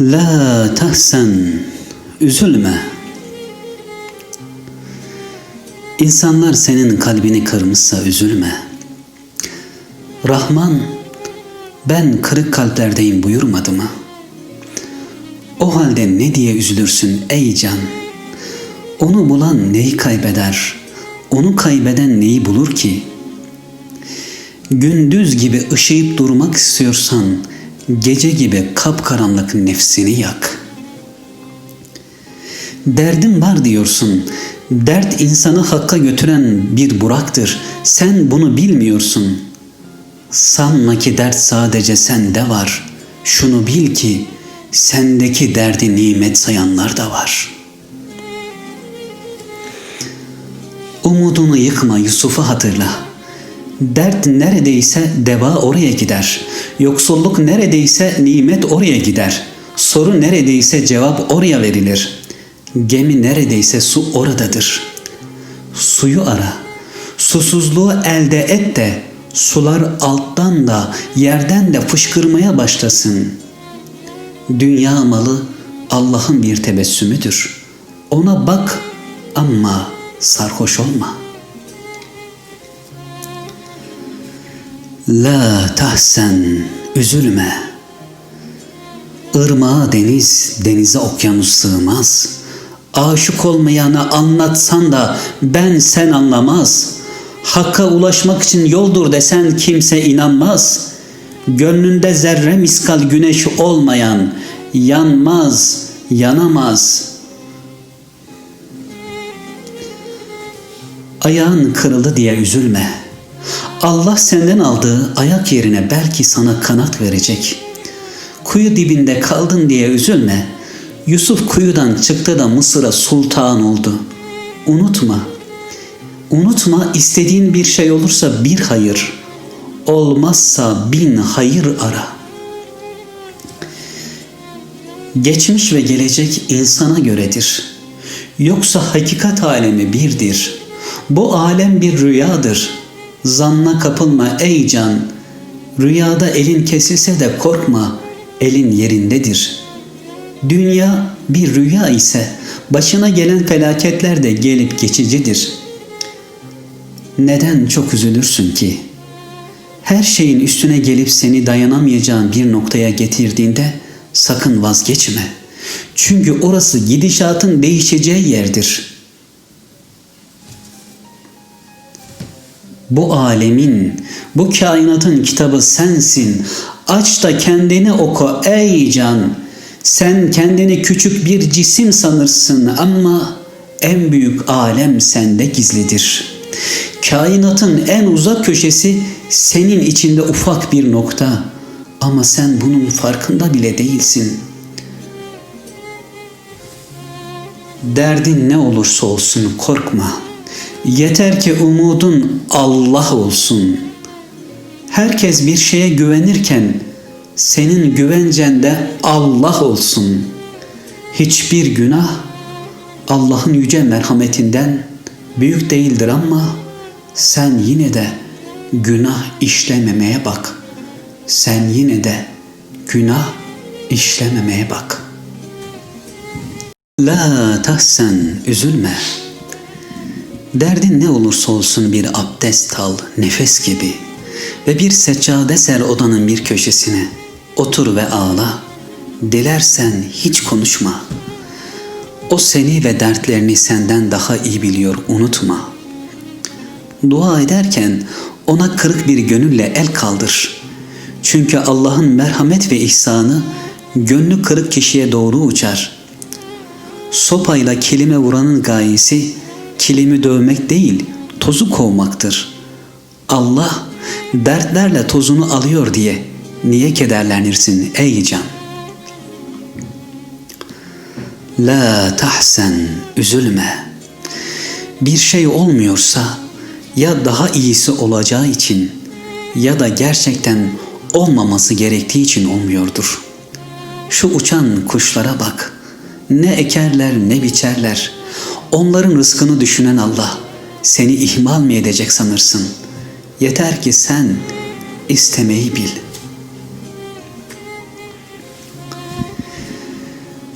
La tahsen, üzülme. İnsanlar senin kalbini kırmışsa üzülme. Rahman, ben kırık kalplerdeyim buyurmadı mı? O halde ne diye üzülürsün ey can? Onu bulan neyi kaybeder? Onu kaybeden neyi bulur ki? Gündüz gibi ışıyıp durmak istiyorsan, gece gibi kapkaranlık nefsini yak. Derdin var diyorsun. Dert insanı hakka götüren bir buraktır. Sen bunu bilmiyorsun. Sanma ki dert sadece sende var. Şunu bil ki sendeki derdi nimet sayanlar da var. Umudunu yıkma Yusuf'u hatırla. Dert neredeyse deva oraya gider. Yoksulluk neredeyse nimet oraya gider. Soru neredeyse cevap oraya verilir. Gemi neredeyse su oradadır. Suyu ara. Susuzluğu elde et de sular alttan da yerden de fışkırmaya başlasın. Dünya malı Allah'ın bir tebessümüdür. Ona bak ama sarhoş olma.'' La tahsen, üzülme. Irmağa deniz, denize okyanus sığmaz. Aşık olmayana anlatsan da ben sen anlamaz. Hakka ulaşmak için yoldur desen kimse inanmaz. Gönlünde zerre miskal güneş olmayan yanmaz, yanamaz. Ayağın kırıldı diye üzülme.'' Allah senden aldığı ayak yerine belki sana kanat verecek. Kuyu dibinde kaldın diye üzülme. Yusuf kuyudan çıktı da Mısır'a sultan oldu. Unutma. Unutma istediğin bir şey olursa bir hayır. Olmazsa bin hayır ara. Geçmiş ve gelecek insana göredir. Yoksa hakikat alemi birdir. Bu alem bir rüyadır.'' Zanna kapılma ey can. Rüyada elin kesilse de korkma, elin yerindedir. Dünya bir rüya ise başına gelen felaketler de gelip geçicidir. Neden çok üzülürsün ki? Her şeyin üstüne gelip seni dayanamayacağın bir noktaya getirdiğinde sakın vazgeçme. Çünkü orası gidişatın değişeceği yerdir.'' Bu alemin, bu kainatın kitabı sensin. Aç da kendini oku ey can. Sen kendini küçük bir cisim sanırsın ama en büyük alem sende gizlidir. Kainatın en uzak köşesi senin içinde ufak bir nokta ama sen bunun farkında bile değilsin. Derdin ne olursa olsun korkma.'' Yeter ki umudun Allah olsun. Herkes bir şeye güvenirken senin güvencen de Allah olsun. Hiçbir günah Allah'ın yüce merhametinden büyük değildir ama sen yine de günah işlememeye bak. Sen yine de günah işlememeye bak. La tahsen üzülme. Derdin ne olursa olsun bir abdest al, nefes gibi ve bir seccade ser odanın bir köşesine. Otur ve ağla. Dilersen hiç konuşma. O seni ve dertlerini senden daha iyi biliyor, unutma. Dua ederken ona kırık bir gönülle el kaldır. Çünkü Allah'ın merhamet ve ihsanı gönlü kırık kişiye doğru uçar. Sopayla kelime vuranın gayesi kilimi dövmek değil, tozu kovmaktır. Allah dertlerle tozunu alıyor diye niye kederlenirsin ey can? La tahsen, üzülme. Bir şey olmuyorsa ya daha iyisi olacağı için ya da gerçekten olmaması gerektiği için olmuyordur. Şu uçan kuşlara bak. Ne ekerler ne biçerler. Onların rızkını düşünen Allah seni ihmal mi edecek sanırsın? Yeter ki sen istemeyi bil.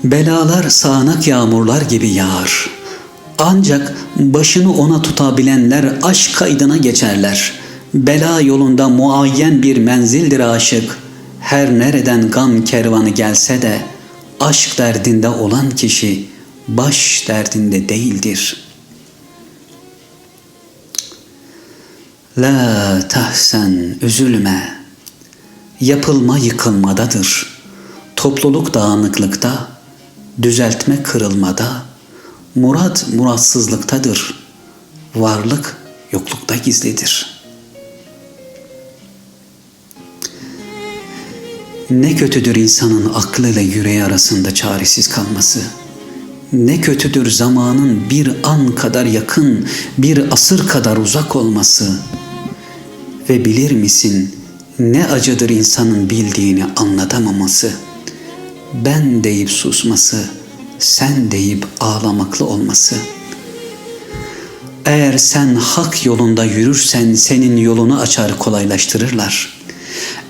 Belalar sağanak yağmurlar gibi yağar. Ancak başını ona tutabilenler aşk kaydına geçerler. Bela yolunda muayyen bir menzildir aşık. Her nereden gam kervanı gelse de aşk derdinde olan kişi baş derdinde değildir. La tahsen üzülme. Yapılma yıkılmadadır. Topluluk dağınıklıkta, düzeltme kırılmada, murad muratsızlıktadır. Varlık yoklukta gizlidir. Ne kötüdür insanın aklıyla yüreği arasında çaresiz kalması. Ne kötüdür zamanın bir an kadar yakın, bir asır kadar uzak olması. Ve bilir misin ne acıdır insanın bildiğini anlatamaması. Ben deyip susması, sen deyip ağlamaklı olması. Eğer sen hak yolunda yürürsen senin yolunu açar kolaylaştırırlar.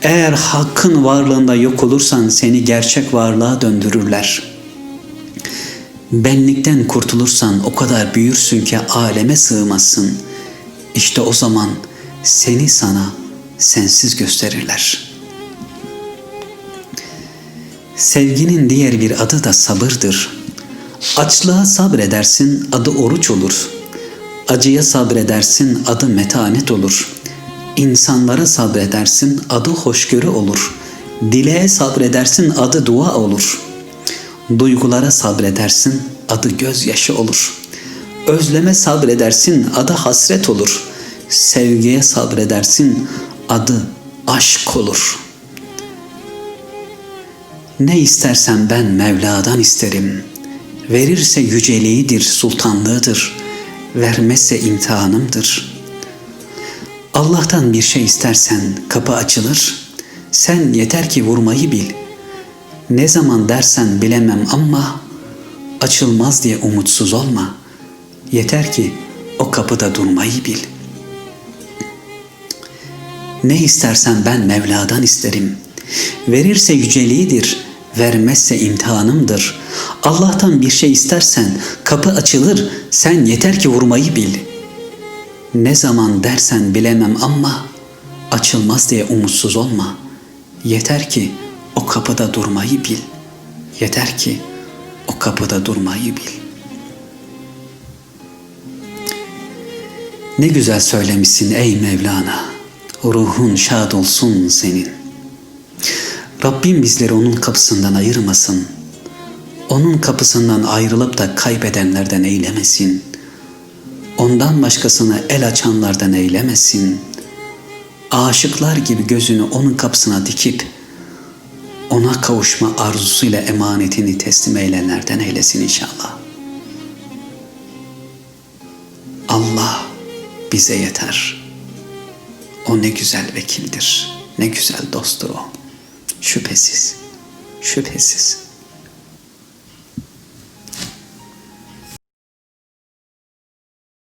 Eğer hakkın varlığında yok olursan seni gerçek varlığa döndürürler. Benlikten kurtulursan o kadar büyürsün ki aleme sığmazsın. İşte o zaman seni sana sensiz gösterirler. Sevginin diğer bir adı da sabırdır. Açlığa sabredersin adı oruç olur. Acıya sabredersin adı metanet olur. İnsanlara sabredersin adı hoşgörü olur. Dileğe sabredersin adı dua olur. Duygulara sabredersin adı gözyaşı olur. Özleme sabredersin adı hasret olur. Sevgiye sabredersin adı aşk olur. Ne istersen ben Mevla'dan isterim. Verirse yüceliğidir, sultanlığıdır. Vermezse imtihanımdır. Allah'tan bir şey istersen kapı açılır. Sen yeter ki vurmayı bil. Ne zaman dersen bilemem ama açılmaz diye umutsuz olma. Yeter ki o kapıda durmayı bil.'' Ne istersen ben Mevla'dan isterim. Verirse yüceliğidir, vermezse imtihanımdır. Allah'tan bir şey istersen kapı açılır, sen yeter ki vurmayı bil. Ne zaman dersen bilemem ama açılmaz diye umutsuz olma. Yeter ki o kapıda durmayı bil. Yeter ki o kapıda durmayı bil. Ne güzel söylemişsin ey Mevlana.'' ruhun şad olsun senin. Rabbim bizleri onun kapısından ayırmasın. Onun kapısından ayrılıp da kaybedenlerden eylemesin. Ondan başkasına el açanlardan eylemesin. Aşıklar gibi gözünü onun kapısına dikip ona kavuşma arzusuyla emanetini teslim eylenlerden eylesin inşallah. Allah bize yeter.'' O ne güzel vekildir, ne güzel dosttur o. Şüphesiz, şüphesiz.